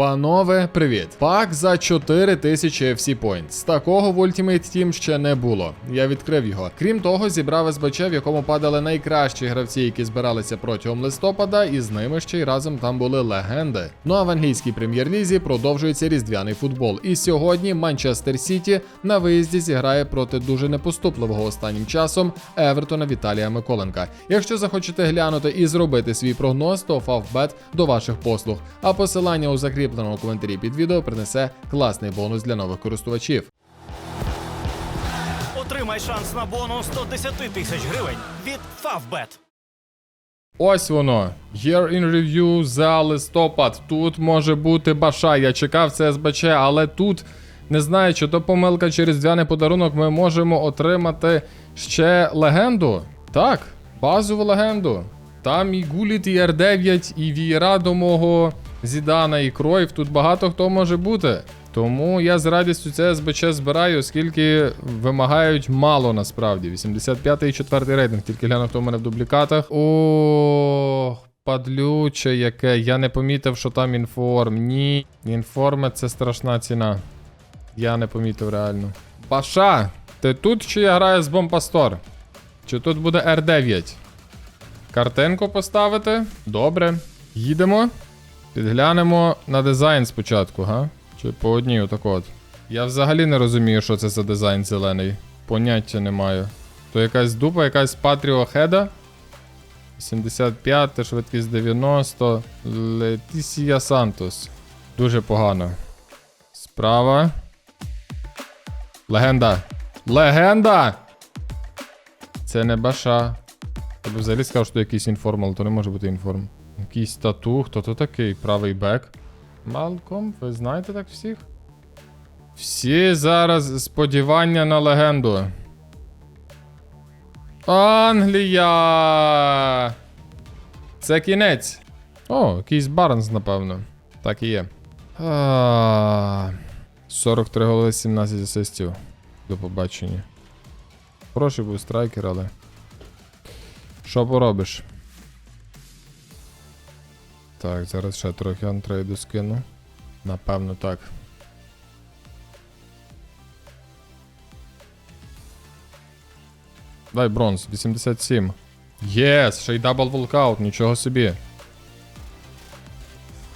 Панове, привіт! Пак за 4000 FC Points. Такого в Ultimate Team ще не було. Я відкрив його. Крім того, зібрав СБЧ, в якому падали найкращі гравці, які збиралися протягом листопада, і з ними ще й разом там були легенди. Ну а в англійській прем'єр-лізі продовжується різдвяний футбол. І сьогодні Манчестер Сіті на виїзді зіграє проти дуже непоступливого останнім часом Евертона Віталія Миколенка. Якщо захочете глянути і зробити свій прогноз, то Фавбет до ваших послуг. А посилання у закріпленому коментарі під відео принесе класний бонус для нових користувачів. Отримай шанс на бонус 110 тисяч гривень від Favbet. Ось воно. Year in Review за листопад. Тут може бути баша. Я чекав це СБЧ, але тут не знаю, чи то помилка через різдвяний подарунок ми можемо отримати ще легенду. Так, базову легенду. Там і Гуліт, і R9, і Вієра до мого Зідана, і Кройв. Тут багато хто може бути. Тому я з радістю це СБЧ збираю, оскільки вимагають мало насправді. 85 і 4 рейтинг, тільки гляну, хто в мене в дублікатах. О, падлюче яке. Я не помітив, що там інформ. Ні. Інформи це страшна ціна. Я не помітив реально. Паша, ти тут чи я граю з Бомпастор? Чи тут буде R9? Картинку поставити? Добре. Їдемо. Підглянемо на дизайн спочатку, га? Чи по одній отак от. Я взагалі не розумію, що це за дизайн зелений. Поняття не маю. То якась дупа, якась Patrio Head. 75, швидкість 90. Летісія Сантос. Дуже погано. Справа. Легенда. Легенда! Це не баша. Б взагалі сказав, що якийсь інформ, але то не може бути інформ. Якийсь тату, хто то такий? Правий бек. Малком, ви знаєте так всіх? Всі зараз сподівання на легенду. Англія! Це кінець. О, якийсь Барнс, напевно. Так і є. А, 43 голи, 17 асистів. До побачення. Хороший був страйкер, але. Що поробиш? Так, зараз ще трохи антрейду скину. Напевно, так. Дай бронз, 87. Єс, ще й дабл волкаут, нічого собі.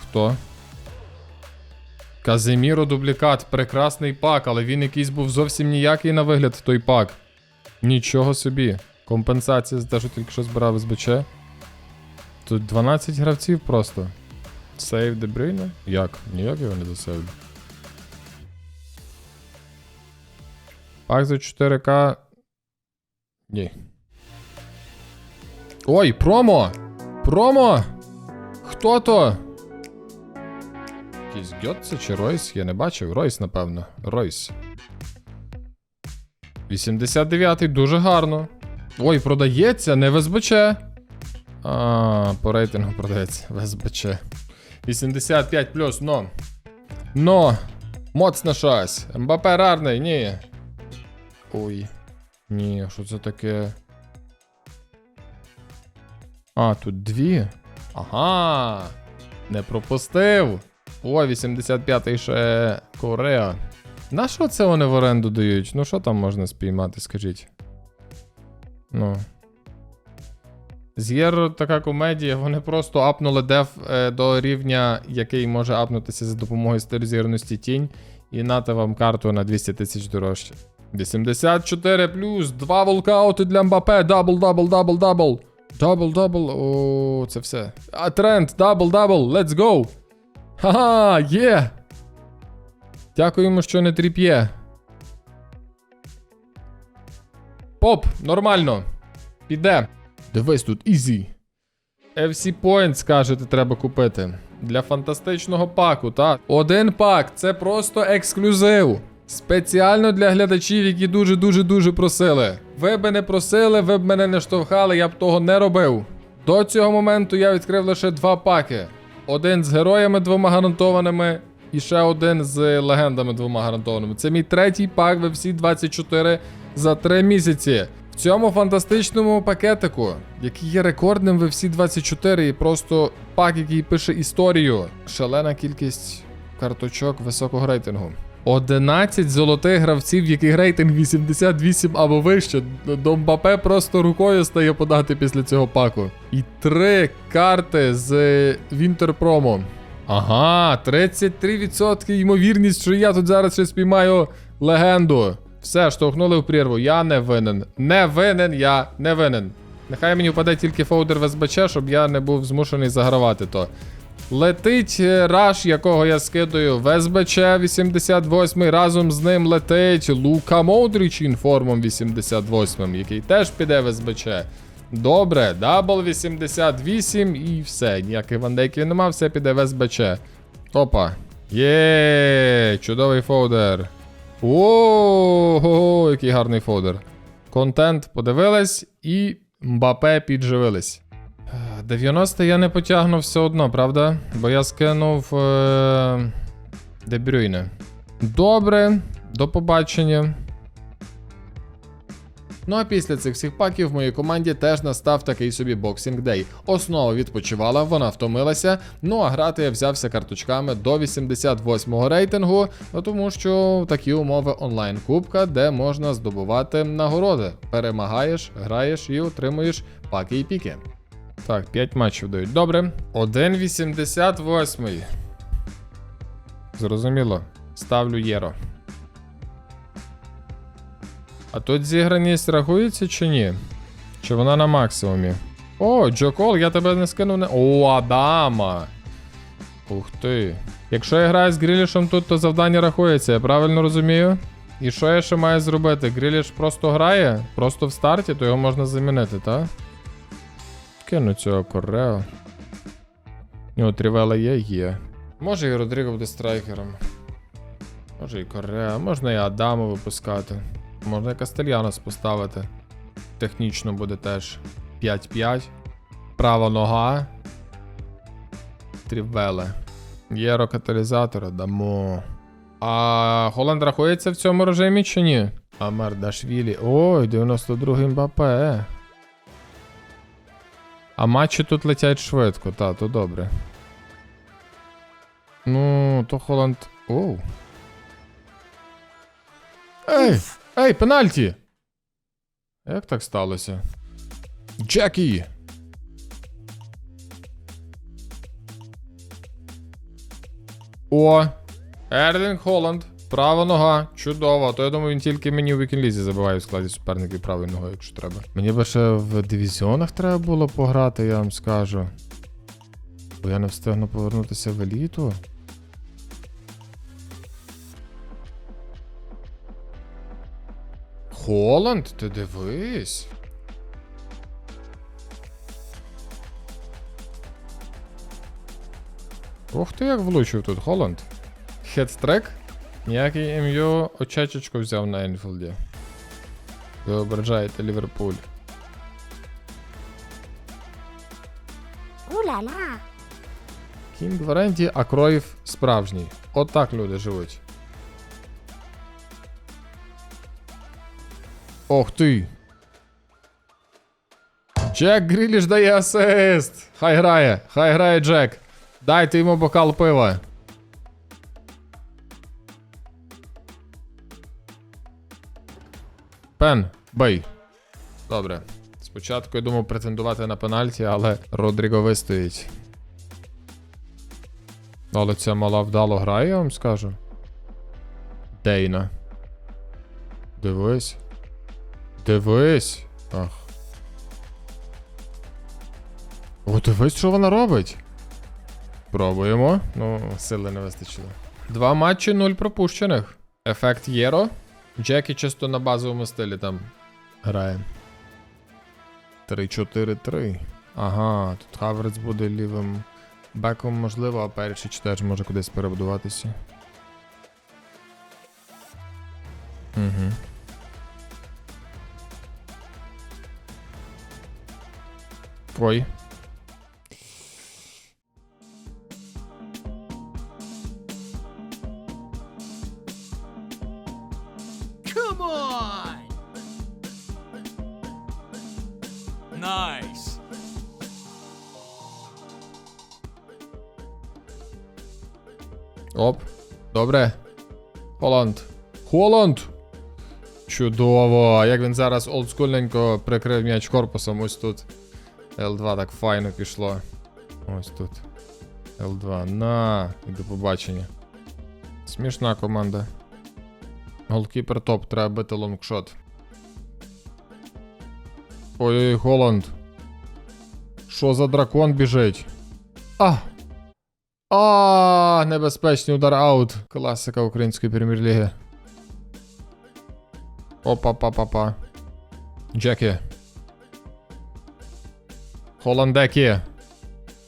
Хто? Казиміро дублікат, прекрасний пак, але він якийсь був зовсім ніякий на вигляд той пак. Нічого собі. Компенсація за те, що тільки що збирав СБЧ. Тут 12 гравців просто. Сейв Дебрюйне? Як? Ніяк його не засейвлю. Пак за 4К. Ні. Ой, промо! Промо! Хто то? Якийсь Гьотце чи Ройс? Я не бачив. Ройс, напевно. Ройс. 89-й дуже гарно. Ой, продається, не в. А, по рейтингу продається в СБЧ. 85 плюс, но. Но. Моцна щось. МБП рарний, ні. Ой. Ні, що це таке? А, тут дві. Ага. Не пропустив. О, 85-й ще Корея. На що це вони в оренду дають? Ну що там можна спіймати, скажіть? Ну. З така комедія, вони просто апнули деф е, до рівня, який може апнутися за допомогою стеризірності тінь, і нате вам карту на 200 тисяч дорожче. 84 плюс, два волкаути для Мбапе, дабл, дабл, дабл, дабл. Дабл, дабл, о, це все. А тренд, дабл, дабл, let's go. Ха-ха, є. Дякуємо, що не тріп'є. Поп, нормально. Піде. Дивись тут, ізі. FC Points, скажете, треба купити. Для фантастичного паку, так? Один пак, це просто ексклюзив. Спеціально для глядачів, які дуже-дуже дуже просили. Ви би не просили, ви б мене не штовхали, я б того не робив. До цього моменту я відкрив лише два паки: один з героями двома гарантованими, і ще один з легендами двома гарантованими. Це мій третій пак в всі 24 за 3 місяці. В цьому фантастичному пакетику, який є рекордним в всі 24, і просто пак, який пише історію. Шалена кількість карточок високого рейтингу. 11 золотих гравців, яких рейтинг 88 або вище. До Мбапе просто рукою стає подати після цього паку. І три карти з Promo. Ага, 33% ймовірність, що я тут зараз ще спіймаю легенду. Все, штовхнули в прірву. Я не винен. Не винен, я не винен. Нехай мені впаде тільки фоудер в СБЧ, щоб я не був змушений загравати то. Летить е, раш, якого я скидаю в СБЧ 88 разом з ним летить Лука Модріч інформом 88, який теж піде в СБЧ. Добре, дабл 88 і все. Ніяких вандейків нема, все піде в СБЧ. Опа. Є, чудовий фоудер. Ого, який гарний фодер. Контент подивились і Мбапе підживились. Е, 90 я не потягну все одно, правда? Бо я скинув е... Дебрюйне. Добре, до побачення. Ну а після цих всіх паків в моїй команді теж настав такий собі Boxing Day. Основа відпочивала, вона втомилася. Ну а грати я взявся карточками до 88-го рейтингу, ну, тому що такі умови онлайн-кубка, де можна здобувати нагороди. Перемагаєш, граєш і отримуєш паки і піки. Так, 5 матчів дають. Добре. 1,88. Зрозуміло. Ставлю Єро. А тут зіграність рахується чи ні? Чи вона на максимумі? О, Джокол, я тебе не скинув не. О, Адама! Ух ти. Якщо я граю з Грілішем тут, то завдання рахується, я правильно розумію? І що я ще маю зробити? Гріліш просто грає, просто в старті, то його можна замінити, так? Кину цього Корео. Нього Трівела є, є. Може і Родріго буде страйкером. Може і Кореа, можна і Адаму випускати. Можна Кастельянос поставити. Технічно буде теж 5-5. Права нога. Трівеле. Єро каталізатора дамо. А Холланд рахується в цьому режимі чи ні? Амар Дашвілі. Ой, 92-й Мбапе. А матчі тут летять швидко, та, то добре. Ну, то Холланд. Оу. Ей! Ей, пенальті! Як так сталося? Джекі! О! Ерлінг Холланд. Права нога. Чудово. То я думаю, він тільки мені у вікінлізі забиває в складі суперників правою ногою, якщо треба. Мені би ще в дивізіонах треба було пограти, я вам скажу. Бо я не встигну повернутися в еліту. Холланд, ти дивись. Ух ти, як влучив тут Холланд. Хедстрек? Ніякий МЮ очечечку взяв на Енфілді. Ви ображаєте Ліверпуль. Кінг в оренді, а Кроїв справжній. Отак люди живуть. Ох ти. Джек Гріліш дає асист. Хай грає, хай грає Джек. Дайте йому бокал пива. Пен, бей. Добре. Спочатку я думав претендувати на пенальті, але Родріго вистоїть. Але ця мала вдало грає, я вам скажу. Дейна. Дивись. Дивись. Ах. О, дивись, що вона робить. Пробуємо. Ну, сили не вистачило. Два матчі, нуль пропущених. Ефект Єро. Джекі чисто на базовому стилі там грає. 3-4-3. Ага, тут Хаверц буде лівим беком, можливо, а перший теж може кудись перебудуватися. Угу. Ой. Come on! Nice! Оп. Добре. Холланд. Холланд! Чудово! Як він зараз олдскульненько прикрив м'яч корпусом ось тут. Л2 так файно пішло. Ось тут. Л2. На. І до побачення. Смішна команда. Голкіпер топ, треба бити лонгшот. Ой-ой, Голланд. Що за дракон біжить? А! А, небезпечний удар аут. Класика української прем'єр-ліги. Опа-па-па-па. Джекі. Холандекі.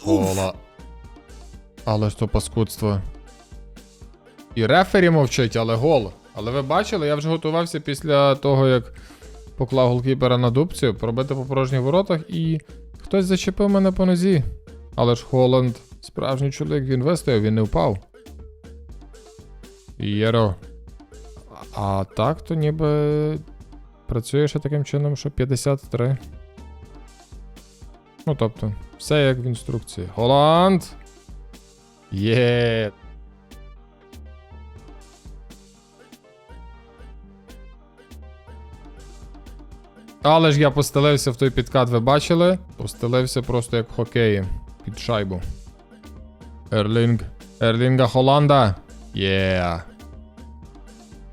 Хола. Але ж то паскудство. І рефері мовчить, але гол. Але ви бачили, я вже готувався після того, як поклав голкіпера на дубцю, пробити по порожніх воротах, і хтось зачепив мене по нозі. Але ж Холланд, справжній чоловік, він вистояв, він не впав. Єро. А так то ніби працює ще таким чином, що 53. Ну, тобто, все як в інструкції. Голланд! Є. Але ж я постелився в той підкат, ви бачили? Постелився просто як в хокеї. Під шайбу. Ерлінг. Ерлінга Холланда. Є.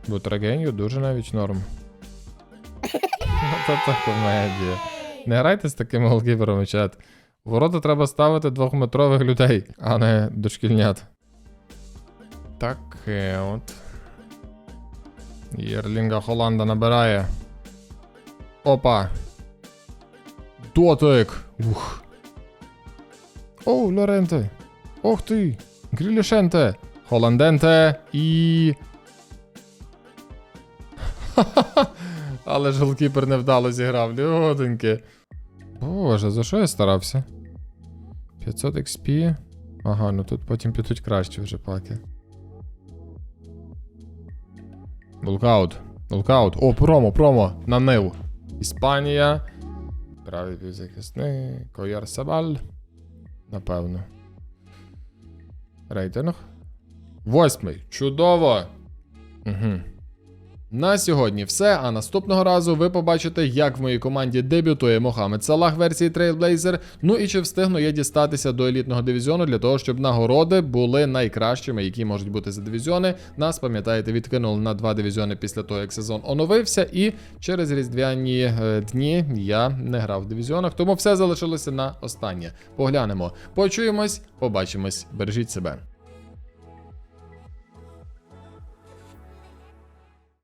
Бутрагенью дуже навіть норм. То комедія. Не грайте з такими голкіперами, чат. Ворота треба ставити двохметрових людей, а не дошкільнят. Таке от. Єрлінга Холланда набирає. Опа. Дотик. Ух. Оу, Лоренте. Ох ти. Грілішенте. Холанденте і. Але ж голкіпер невдало зіграв. Льоденьки. Боже, за що я старався? 500 XP. Ага, ну тут потім підуть кращі вже паки. Лукаут. Лукаут. О, промо, промо. На нив. Іспанія. Правий півзахисник. Кояр Сабаль. Напевно. Рейтинг. Восьмий. Чудово. Угу. На сьогодні все. А наступного разу ви побачите, як в моїй команді дебютує Мохамед Салах версії Trailblazer. Ну і чи встигну я дістатися до елітного дивізіону для того, щоб нагороди були найкращими, які можуть бути за дивізіони. Нас, пам'ятаєте, відкинули на два дивізіони після того, як сезон оновився. І через різдвяні е, дні я не грав в дивізіонах, тому все залишилося на останнє. Поглянемо, почуємось, побачимось, бережіть себе.